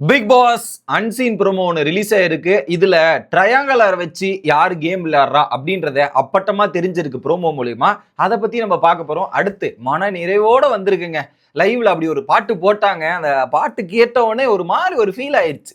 Big Boss unseen promo ஒன்று release ஆயிருக்கு. இதுல ட்ரையாங்கலர் வச்சு யார் கேம் விளையாடுறா அப்படின்றத அப்பட்டமா தெரிஞ்சிருக்கு ப்ரோமோ மூலியமா. அதை பத்தி நம்ம பார்க்க போறோம். அடுத்து மன நிறைவோட வந்திருக்குங்க லைவ்ல அப்படி ஒரு பாட்டு போட்டாங்க. அந்த பாட்டு கேட்ட உடனே ஒரு மாதிரி ஒரு ஃபீல் ஆயிடுச்சு.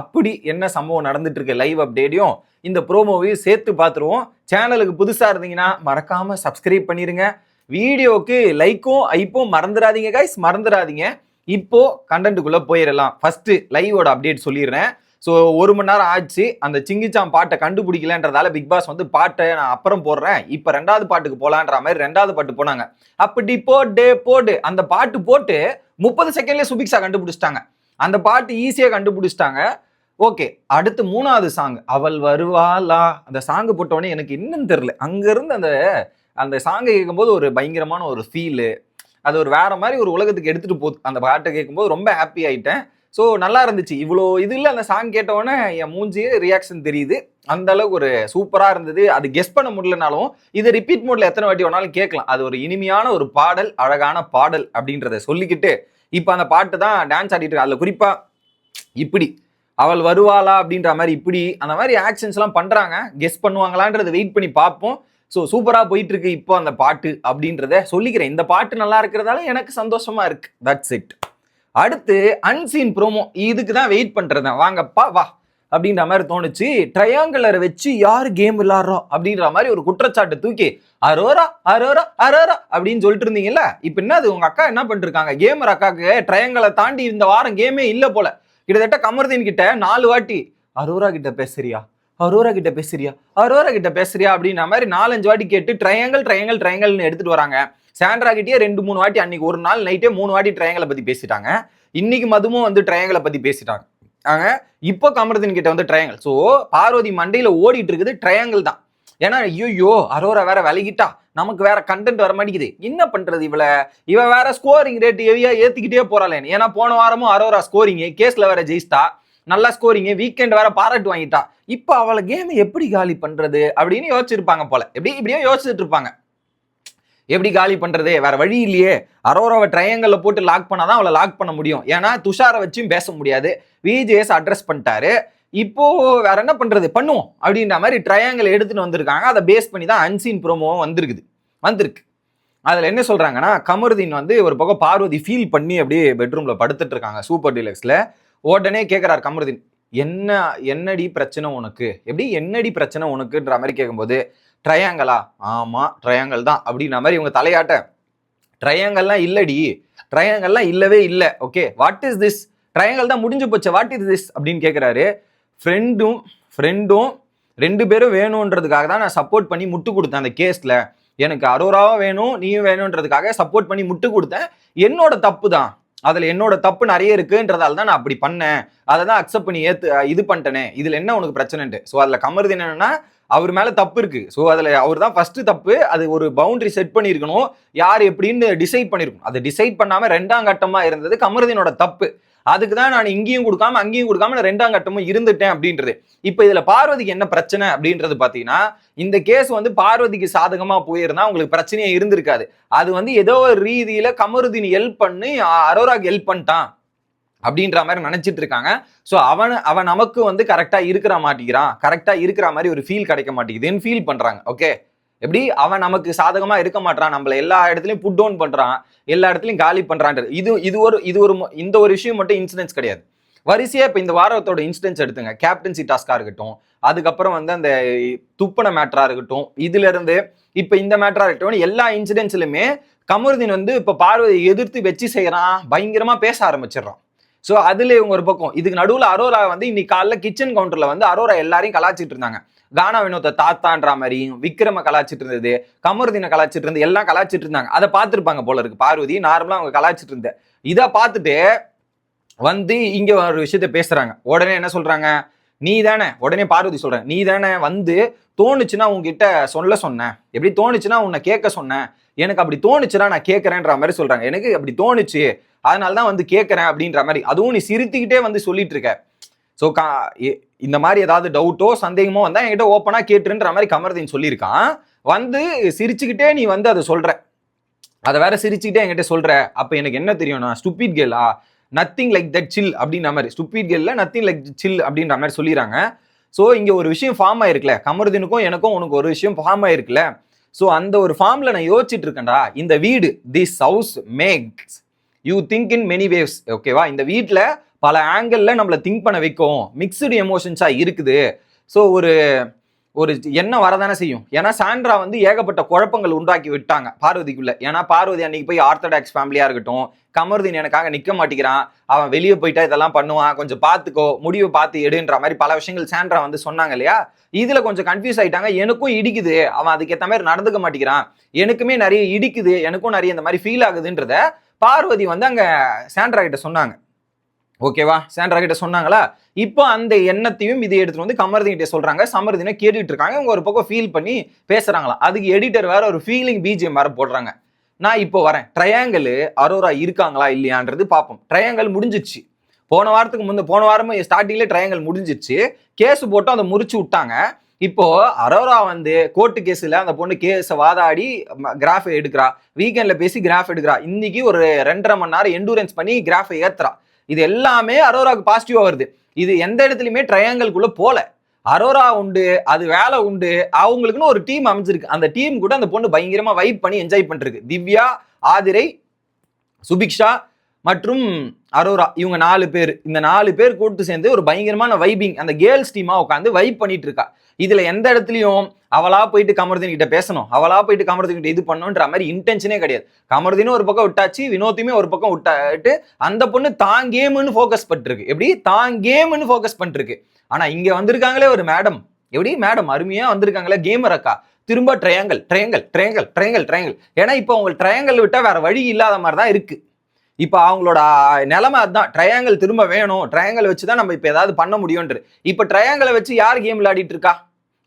அப்படி என்ன சம்பவம் நடந்துட்டு இருக்கு லைவ் அப்டேட்டையும் இந்த ப்ரோமோவையும் சேர்த்து பார்த்துருவோம். சேனலுக்கு புதுசா இருந்தீங்கன்னா மறக்காம சப்ஸ்கிரைப் பண்ணிருங்க. வீடியோவுக்கு லைக்கும் ஐப்பும் மறந்துடாதீங்க கைஸ் மறந்துடாதீங்க. இப்போ கண்டென்ட்டுக்குள்ளே போயிடலாம் ஃபஸ்ட்டு லைவோட அப்டேட் சொல்லிடுறேன். ஸோ ஒரு மணி நேரம் ஆச்சு. அந்த சிங்கிச்சாம் பாட்டை கண்டுபிடிக்கலன்றதால பிக் பாஸ் வந்து பாட்டை நான் அப்புறம் போடுறேன். இப்போ ரெண்டாவது பாட்டுக்கு போகலான்ற மாதிரி ரெண்டாவது பாட்டு போனாங்க. அப்படி போட்டு போட்டு அந்த பாட்டு போட்டு முப்பது செகண்ட்லேயே சுபிக்ஸா கண்டுபிடிச்சிட்டாங்க. அந்த பாட்டு ஈஸியாக கண்டுபிடிச்சிட்டாங்க. ஓகே அடுத்து மூணாவது சாங் அவள் வருவாளா? அந்த சாங் போட்டோடனே எனக்கு இன்னும் தெரில அங்கேருந்து அந்த அந்த சாங்கை கேட்கும்போது ஒரு பயங்கரமான ஒரு ஃபீலு அது ஒரு வேற மாதிரி ஒரு உலகத்துக்கு எடுத்துட்டு போகுது. அந்த பாட்டை கேட்கும்போது ரொம்ப ஹாப்பி ஆயிட்டேன். ஸோ நல்லா இருந்துச்சு. இவ்வளோ இது இல்லை அந்த சாங் கேட்டவொடனே என் மூஞ்சியே ரியாக்ஷன் தெரியுது. அந்த அளவுக்கு ஒரு சூப்பராக இருந்தது. அது கெஸ் பண்ண முடியலனாலும் இது ரிப்பீட் மோட்ல எத்தனை வாட்டி வேணாலும் கேட்கலாம். அது ஒரு இனிமையான ஒரு பாடல் அழகான பாடல் அப்படின்றத சொல்லிக்கிட்டு இப்போ அந்த பாட்டு தான் டான்ஸ் ஆடிட்டு அதில் குறிப்பாக இப்படி அவள் வருவாளா? அப்படின்ற மாதிரி இப்படி அந்த மாதிரி ஆக்ஷன்ஸ்லாம் பண்ணுறாங்க கெஸ் பண்ணுவாங்களான்றதை வெயிட் பண்ணி பார்ப்போம். ஸோ சூப்பராக போயிட்டு இருக்கு இப்போ அந்த பாட்டு அப்படின்றத சொல்லிக்கிறேன். இந்த பாட்டு நல்லா இருக்கிறதால எனக்கு சந்தோஷமா இருக்கு. தட்ஸ் இட் அடுத்து அன்சீன் ப்ரோமோ இதுக்கு தான் வெயிட் பண்ணுறது வாங்கப்பா வா. அப்படின்ற மாதிரி தோணுச்சு. ட்ரையாங்குலரை வச்சு யார் கேம் விளாட்றோம் அப்படின்ற மாதிரி ஒரு குற்றச்சாட்டு தூக்கி அரோரா அரோரா அரோரா அப்படின்னு சொல்லிட்டு இருந்தீங்கல்ல? இப்போ என்ன அது? உங்க அக்கா என்ன பண்ணிருக்காங்க? கேமர் அக்காவுக்கு ட்ரையாங்கலை தாண்டி இந்த வாரம் கேமே இல்லை போல. கிட்டத்தட்ட கமர்தீன் கிட்ட நாலு வாட்டி அரோரா கிட்ட பேசுறியா? அரோரா கிட்ட பேசுறியா? அரோரா கிட்ட பேசுறியா அப்படின்ற மாதிரி நாலஞ்சு வாட்டி கேட்டு ட்ரையாங்கல் ட்ரையாங்கல் ட்ரையாங்கல்னு எடுத்துட்டு வராங்க. சாண்ட்ரா கிட்டே ரெண்டு மூணு வாட்டி அன்னைக்கு ஒரு நாள் நைட்டே மூணு வாட்டி ட்ரையாங்கலை பத்தி பேசிட்டாங்க. இன்னைக்கு மதுமும் வந்து ட்ரையாங்கலை பத்தி பேசிட்டாங்க. ஆங்க இப்போ கமர்தீன் கிட்ட வந்து ட்ரையாங்கல் ஸோ பார்வதி மண்டையில ஓடிட்டு இருக்குது ட்ரையாங்கல் தான். ஏன்னா ஐயோ அரோரா வேற விலகிட்டா. நமக்கு வேற கண்டென்ட் வர மாட்டேங்குது. என்ன பண்றது இவள? இவ வேற ஸ்கோரிங் ரேட் ஹெவியா ஏத்திக்கிட்டே போறாளேன்னு. ஏன்னா போன வாரமும் அரோரா ஸ்கோரிங் கேஸ்ல வேற ஜெயிச்சிட்டா. நல்லா ஸ்கோரிங்கு வீக்கெண்ட் வேற பாராட்டு வாங்கிட்டா. இப்போ அவளை கேம் எப்படி காலி பண்றது அப்படின்னு யோசிச்சிருப்பாங்க போல. எப்படி? இப்படியோ யோசிச்சுட்டு இருப்பாங்க. எப்படி காலி பண்றது? வேற வழி இல்லையே. அரோராவை ட்ரையாங்கல்ல போட்டு லாக் பண்ணாதான் அவளை லாக் பண்ண முடியும். ஏன்னா துஷாரை வச்சும் பேச முடியாது. விஜேஎஸ் அட்ரஸ் பண்ணிட்டாரு. இப்போ வேற என்ன பண்றது? பண்ணுவோம் அப்படின்ற மாதிரி ட்ரையாங்கல் எடுத்துட்டு வந்திருக்காங்க. அதை பேஸ் பண்ணி தான் அன்சீன் ப்ரோமோவும் வந்திருக்குது. வந்திருக்கு. அதில் என்ன சொல்றாங்கன்னா கமருதீன் வந்து ஒரு பக்கம் பார்வதி ஃபீல் பண்ணி அப்படியே பெட்ரூம்ல படுத்துட்டு இருக்காங்க. சூப்பர் டீலக்ஸில் உடனே கேட்குறார் கமருதீன் என்ன என்னடி பிரச்சனை உனக்கு? எப்படி என்னடி பிரச்சனை உனக்குன்ற மாதிரி கேட்கும்போது ட்ரையாங்கலா ஆமாம் ட்ரையாங்கல் தான். அப்படின்ற மாதிரி இவங்க தலையாட்ட ட்ரையாங்கல்லாம் இல்லடி ட்ரையாங்கல்லாம் இல்லவே இல்லை. Okay what is this triangle தான் முடிஞ்சு போச்சு. வாட் இஸ் திஸ் அப்படின்னு கேட்குறாரு ஃப்ரெண்டும் ஃப்ரெண்டும் ரெண்டு பேரும் வேணுன்றதுக்காக தான் நான் சப்போர்ட் பண்ணி முட்டு கொடுத்தேன் அந்த கேஸில் எனக்கு அரோராவும் வேணும் நீயும் வேணுன்றதுக்காக சப்போர்ட் பண்ணி முட்டு கொடுத்தேன். என்னோட தப்பு தான். அதில் என்னோட தப்பு நிறைய இருக்குன்றதால தான் நான் அப்படி பண்ணேன். அதை தான் அக்செப்ட் பண்ணி ஏத்து இது பண்ணிட்டேனே. இதில் என்ன உனக்கு பிரச்சனைன்ட்டு? ஸோ அதில் கமருது என்னன்னா அவர் மேலே தப்பு இருக்குது ஸோ அதில் அவர் தான் ஃபஸ்ட்டு தப்பு. அது ஒரு பவுண்டரி செட் பண்ணியிருக்கணும். யார் எப்படின்னு டிசைட் பண்ணியிருக்கணும். அதை டிசைட் பண்ணாமல் ரெண்டாம் கட்டமாக இருந்தது கமருதீனோட தப்பு. அதுக்கு தான் நான் இங்கேயும் கொடுக்காம அங்கேயும் கொடுக்காம நான் ரெண்டாம் கட்டமும் இருந்துட்டேன் அப்படின்றது. இப்போ இதில் பார்வதிக்கு என்ன பிரச்சனை அப்படின்றது பார்த்தீங்கன்னா இந்த கேஸ் வந்து பார்வதிக்கு சாதகமாக போயிருந்தா உங்களுக்கு பிரச்சனையே இருந்திருக்காது. அது வந்து ஏதோ ஒரு ரீதியில் கமருதீன் ஹெல்ப் பண்ணி அரோராக்கு ஹெல்ப் பண்ணிட்டான் அப்படின்ற மாதிரி நினைச்சிட்டு இருக்காங்க. ஸோ அவன் அவன் நமக்கு வந்து கரெக்டாக இருக்கிற மாட்டேங்கிறான். கரெக்டாக இருக்கிற மாதிரி ஒரு ஃபீல் கிடைக்க மாட்டேங்குதுன்னு ஃபீல் பண்ணுறாங்க ஓகே எப்படி அவன் நமக்கு சாதகமா இருக்க மாட்டான் நம்மள எல்லா இடத்துலயும் புட் டவுன் பண்றான் எல்லா இடத்துலயும் காலி பண்றான்றது. இது இது ஒரு இது ஒரு இந்த ஒரு விஷயம் மட்டும் இன்சிடென்ட்ஸ் கிடையாது. வரிசையா இப்ப இந்த வாரத்தோட இன்சிடென்ட்ஸ் எடுத்துங்க. கேப்டன்சி டாஸ்கா இருக்கட்டும் அதுக்கப்புறம் வந்து அந்த துப்பன மேட்டரா இருக்கட்டும் இதுல இருந்து இப்ப இந்த மேட்டரா இருக்கட்டும் எல்லா இன்சிடென்ட்ஸ்லயுமே கமருதீன் வந்து இப்ப பார்வதியை எதிர்த்து வச்சு செய்யறான் பயங்கரமா பேச ஆரம்பிச்சிடுறான். ஸோ அதுல இவங்க ஒரு பக்கம். இதுக்கு நடுவில் அரோரா வந்து இன்னைக்கு காலைல கிச்சன் கவுண்டர்ல வந்து அரோரா எல்லாரையும் கலாச்சிட்டு இருந்தாங்க. கானா வினோத்தை தாத்தான்ற மாதிரியும் விக்ரம கலாச்சிட்டு இருந்தது கமருதீனை கலாச்சிட்டு இருந்து எல்லாம் கலாச்சிட்டு இருந்தாங்க. அதை பார்த்துருப்பாங்க போல இருக்கு. பார்வதி நார்மலாக அவங்க கலாச்சிட்டு இருந்த இதை பார்த்துட்டு வந்து இங்க ஒரு விஷயத்த பேசுறாங்க. உடனே என்ன சொல்றாங்க? நீ தானே உடனே பார்வதி சொல்றேன் நீ தானே வந்து தோணுச்சுன்னா உங்ககிட்ட சொல்ல சொன்னேன். எப்படி தோணுச்சுன்னா உன்னை கேட்க சொன்னேன். எனக்கு அப்படி தோணுச்சுன்னா நான் கேட்கறேன்ற மாதிரி சொல்றாங்க. எனக்கு அப்படி தோணுச்சு. அதனால தான் வந்து கேட்கறேன் அப்படின்ற மாதிரி. அதுவும் நீ சிரித்துக்கிட்டே வந்து சொல்லிட்டு இருக்க. ஸோ கா எ- இந்த மாதிரி ஏதாவது டவுட்டோ சந்தேகமோ வந்தால் என்கிட்ட ஓப்பனாக கேட்டுன்ற மாதிரி கமர்தீன் சொல்லியிருக்கான். வந்து சிரிச்சுக்கிட்டே நீ வந்து அதை சொல்கிற அதை வேற சிரிச்சுக்கிட்டே என்கிட்ட சொல்கிற அப்போ எனக்கு என்ன தெரியும் நான் ஸ்டூபிட் கேலா நத்திங் லைக் தட் சில் அப்படின்ற மாதிரி. ஸ்டூபிட் கேலில் நத்திங் லைக் சில் அப்படின்ற மாதிரி சொல்லிடுறாங்க. ஸோ இங்கே ஒரு விஷயம் ஃபார்ம் ஆயிருக்குல்ல கமருதீனுக்கும் எனக்கும் உனக்கு ஒரு விஷயம் ஃபார்ம் ஆயிருக்குல்ல ஸோ அந்த ஒரு ஃபார்மில் நான் யோசிச்சுட்டு இருக்கேன்டா. இந்த வீடு this house makes you think in many waves ஓகேவா இந்த வீட்டில் பல ஆங்கிளில் நம்மளை திங்க் பண்ண வைக்கும். மிக்சடு எமோஷன்ஸாக இருக்குது. ஸோ ஒரு ஒரு எண்ணம் வரதானே செய்யும். ஏன்னா சாண்ட்ரா வந்து ஏகப்பட்ட குழப்பங்கள் உண்டாக்கி விட்டாங்க பார்வதிக்குள்ள. ஏன்னா பார்வதி அன்னைக்கு போய் ஆர்த்தடாக்ஸ் ஃபேமிலியாக இருக்கட்டும் கமருதீன் எனக்காக நிற்க மாட்டேங்கிறான். அவன் வெளியே போயிட்டா இதெல்லாம் பண்ணுவான். கொஞ்சம் பார்த்துக்கோ முடிவை பார்த்து எடுன்ற மாதிரி பல விஷயங்கள் சாண்ட்ரா வந்து சொன்னாங்க இல்லையா? இதில் கொஞ்சம் கன்ஃபியூஸ் ஆகிட்டாங்க எனக்கும் இடிக்குது. அவன் அதுக்கேற்ற மாதிரி நடந்துக்க மாட்டேங்கிறான். எனக்குமே நிறைய இடிக்குது. எனக்கும் நிறைய இந்த மாதிரி ஃபீல் ஆகுதுன்றத பார்வதி வந்து அங்கே சாண்ட்ரா கிட்ட சொன்னாங்க. ஓகேவா? சாண்ட்ரா கிட்ட சொன்னாங்களா? இப்போ அந்த எண்ணத்தையும் இதை எடுத்துட்டு வந்து கமர்தீன் கிட்ட சொல்றாங்க. சமர்தினை கேட்டுட்டு இருக்காங்க. இவங்க ஒரு பக்கம் ஃபீல் பண்ணி பேசுறாங்களா அதுக்கு எடிட்டர் வேற ஒரு ஃபீலிங் பிஜிஎம் வேற போடுறாங்க. நான் இப்போ வரேன். ட்ரையாங்கிள் அரோரா இருக்காங்களா இல்லையான்றது பார்ப்போம். ட்ரையாங்கிள் முடிஞ்சிச்சு. போன வாரத்துக்கு முந்தைய போன வாரமும் ஸ்டார்டிங்லேயே ட்ரையாங்கிள் முடிஞ்சிச்சு. கேஸ் போட்டு அதை முறிச்சு விட்டாங்க. இப்போ அரோரா வந்து கோர்ட்டு கேஸில் அந்த பொண்ணு கேஸை வாதாடி கிராஃப் எடுக்கிறா. வீக்கெண்டில் பேசி கிராஃப் எடுக்கிறா. இன்னைக்கு ஒரு ரெண்டரை மணி நேரம் எண்டூரன்ஸ் பண்ணி கிராஃபை ஏத்துறா. இது எல்லாமே அரோராவுக்கு பாசிட்டிவாக வருது. இது எந்த இடத்துலையுமே ட்ரையாங்கல்குள்ளே போல. அரோரா உண்டு அது வேலை உண்டு அவங்களுக்குன்னு ஒரு டீம் அமைஞ்சிருக்கு. அந்த டீம் கூட அந்த பொண்ணு பயங்கரமாக வைப் பண்ணி என்ஜாய் பண்ணிருக்கு. திவ்யா ஆதிரை சுபிக்ஷா மற்றும் அரோரா இவங்க நாலு பேர். இந்த நாலு பேர் கூட்டு சேர்ந்து ஒரு பயங்கரமான வைபிங் அந்த கேர்ள்ஸ் டீமா உட்காந்து வைப் பண்ணிட்டு இருக்கா. இதுல எந்த இடத்துலையும் அவளா போயிட்டு கமருதீன் கிட்ட பேசணும். அவளா போயிட்டு கமருதீன் கிட்ட இது பண்ணுன்ற மாதிரி இன்டென்ஷனே கிடையாது. கமருதீனும் ஒரு பக்கம் விட்டாச்சு வினோத்தையுமே ஒரு பக்கம் விட்டாட்டு அந்த பொண்ணு தான் கேம்னு ஃபோக்கஸ் பண்ணிருக்கு எப்படி? தான் கேம்னு ஃபோக்கஸ் பண்ணிருக்கு ஆனா இங்க வந்திருக்காங்களே ஒரு மேடம் எப்படி? மேடம் அருமையா வந்திருக்காங்களே கேமர் அக்கா. திரும்ப triangle triangle triangle triangle triangle ஏன்னா இப்போ உங்களுக்கு ட்ரையாங்கல் விட்டா வேற வழி இல்லாத மாதிரி தான் இருக்கு. இப்போ அவங்களோட நிலைமை அதுதான் ட்ரையாங்கல் திரும்ப வேணும். ட்ரையாங்கல் வச்சு தான் நம்ம இப்போ ஏதாவது பண்ண முடியும்ன்ற இப்போ ட்ரையாங்கலை வச்சு யார் கேம் விளையாடிட்டு இருக்கா?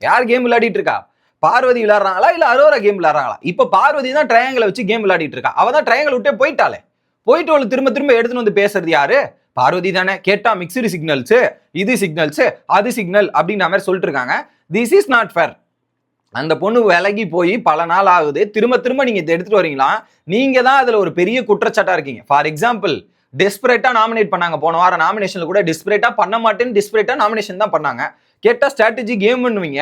யார் கேம் விளையாடிட்டு இருக்கா? பார்வதி விளையாடுறாங்களா? இல்லை அரோரா கேம் விளையாடுறாங்களா? இப்போ பார்வதி தான் ட்ரையாங்கலை வச்சு கேம் விளையாடிட்டு இருக்கா? அவள் தான் ட்ரையாங்கல் விட்டே போயிட்டாலே போயிட்டு அவள் திரும்ப திரும்ப எடுத்துன்னு வந்து பேசுறது யாரு? பார்வதி தானே. கேட்டா மிக்சடு சிக்னல்ஸு இது சிக்னல்ஸு அது சிக்னல் அப்படின்ற மாதிரி சொல்லிட்டு இருக்காங்க. திஸ் இஸ் நாட் ஃபேர் அந்த பொண்ணு விலகி போய் பல நாள் ஆகுது. திரும்ப திரும்ப நீங்க இதை எடுத்துட்டு வரீங்களா? நீங்க தான் அதுல ஒரு பெரிய குற்றச்சாட்டா இருக்கீங்க. ஃபார் எக்ஸாம்பிள் டெஸ்பரேட்டா நாமினேட் பண்ணாங்க. போன வாரம் நாமினேஷன்ல கூட டெஸ்பரேட்டா பண்ண மாட்டேன்னு டெஸ்பரேட்டா நாமினேஷன் தான் பண்ணாங்க. கேட்டா ஸ்ட்ராட்டஜி கேம் பண்ணுவீங்க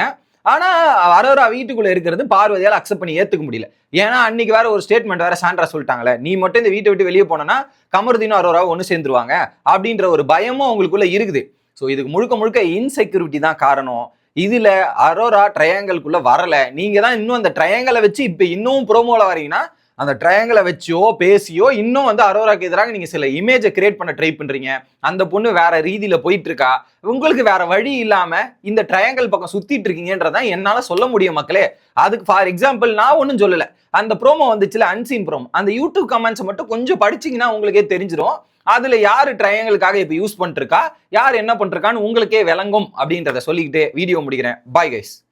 ஆனா அரோரா வீட்டுக்குள்ள இருக்கிறது பார்வதியால் அக்செப்ட் பண்ணி ஏத்துக்க முடியல. ஏன்னா அன்னைக்கு வேற ஒரு ஸ்டேட்மெண்ட் வேற சாண்ட்ரா சொல்லிட்டாங்களே. நீ மட்டும் இந்த வீட்டை விட்டு வெளியே போனனா கமருதீனும் அரோராவும் ஒன்று சேர்ந்துருவாங்க. அப்படின்ற ஒரு பயமும் அவங்களுக்குள்ள இருக்குது. ஸோ இதுக்கு முழுக்க முழுக்க இன்செக்யூரிட்டி தான் காரணம். இதுல அரோரா ட்ரையாங்கல்குள்ள வரல. நீங்க தான் இன்னும் அந்த ட்ரையாங்கலை வச்சு இப்ப இன்னும் ப்ரோமோல வரீங்கன்னா அந்த ட்ரையாங்கலை வச்சோ பேசியோ இன்னும் வந்து அரோராக்கு எதிராக நீங்க சில இமேஜை கிரியேட் பண்ண ட்ரை பண்றீங்க. அந்த பொண்ணு வேற ரீதியில போயிட்டு இருக்கா உங்களுக்கு வேற வழி இல்லாம இந்த ட்ரையாங்கல் பக்கம் சுத்திட்டு இருக்கீங்கன்றதான் என்னால சொல்ல முடியும் மக்களே. அதுக்கு ஃபார் எக்ஸாம்பிள் நான் ஒன்றும் சொல்லல. அந்த ப்ரோமோ வந்துச்சுல அன்சீன் ப்ரோமோ அந்த யூடியூப் கமெண்ட்ஸ் மட்டும் கொஞ்சம் படிச்சீங்கன்னா உங்களுக்கே தெரிஞ்சிடும் அதுல யாரு ட்ரையங்களுக்காக இப்ப யூஸ் பண்ணிருக்கா யார் என்ன பண்ணிருக்கான்னு உங்களுக்கே விளங்கும் அப்படின்றத சொல்லிக்கிட்டு வீடியோ முடிக்கிறேன். Bye guys